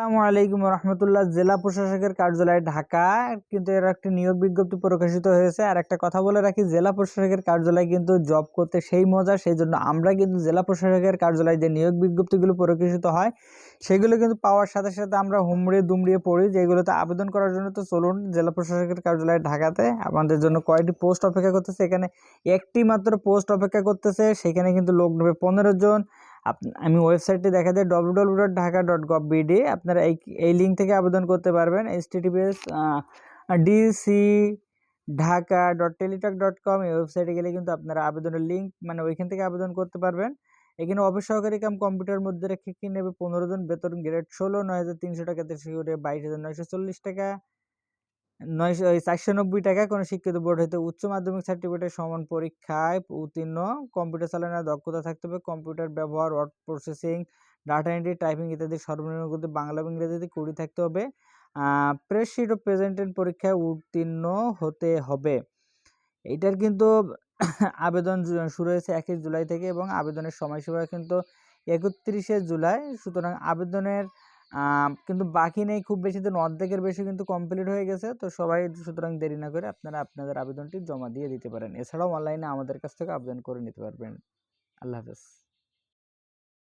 আসসালামু আলাইকুম রহমতুল্লাহ, জেলা প্রশাসকের কার্যালয় ঢাকা। কিন্তু এর একটি নিয়োগ বিজ্ঞপ্তি প্রকাশিত হয়েছে। আর একটা কথা বলে রাখি, জেলা প্রশাসকের কার্যালয় কিন্তু জব করতে সেই মজা, সেই জন্য আমরা কিন্তু জেলা প্রশাসকের কার্যালয়ে যে নিয়োগ বিজ্ঞপ্তিগুলো প্রকাশিত হয়, সেগুলো কিন্তু পাওয়ার সাথে সাথে আমরা হুমড়িয়ে দুমড়িয়ে পড়ি। যেগুলোতে আবেদন করার জন্য তো চলুন, জেলা প্রশাসকের কার্যালয় ঢাকাতে আমাদের জন্য কয়টি পোস্ট অপেক্ষা করতেছে? এখানে একটি মাত্র পোস্ট অপেক্ষা করতেছে, সেখানে কিন্তু লোক নেবে পনেরো জন। আমি ওয়েবসাইটটি দেখা যায় W W dot Dhaka dot gov BD আপনারা এই এই লিঙ্ক থেকে আবেদন করতে পারবেন। H TTPS DC Dhaka dot teletalk dot com এই ওয়েবসাইটে গেলে কিন্তু আপনারা আবেদনের লিঙ্ক মানে ওইখান থেকে আবেদন করতে পারবেন। এখানে অফিস সহকারী কাম কম্পিউটার মধ্যে রেখে কি নেবে পনেরো জন, বেতন গ্রেড ষোলো, নয় হাজার তিনশো টাকা থেকে করে, বাইশ হাজার নয়শো চল্লিশ টাকা। নয়শো চারশো নব্বই টাকা কোনো শিক্ষিত বোর্ড হইতে উচ্চ মাধ্যমিক সার্টিফিকেটের সমান পরীক্ষায় উত্তীর্ণ। কম্পিউটার চালানোর দক্ষতা থাকতে হবে। কম্পিউটার ব্যবহার word processing data entry typing ইত্যাদি সর্বনিম্ন গতি বাংলা এবং ইংরেজিতে কুড়ি থাকতে হবে। প্রেস শিট ও প্রেজেন্টেন্ট পরীক্ষায় উত্তীর্ণ হতে হবে। এইটার কিন্তু আবেদন শুরু হয়েছে একই জুলাই থেকে এবং আবেদনের সময়সীমা কিন্তু একত্রিশে জুলাই। সুতরাং আবেদনের কিন্তু বাকি নেই, খুব বেশি দিন, অর্ধেকের বেশি কিন্তু কমপ্লিট হয়ে গেছে। তো সবাই সুতরাং দেরি না করে আপনারা আপনাদের আবেদনটি জমা দিয়ে দিতে পারেন। এছাড়াও অনলাইনে আমাদের কাছ থেকে আবেদন করে নিতে পারবেন। আল্লাহ হাফেজ।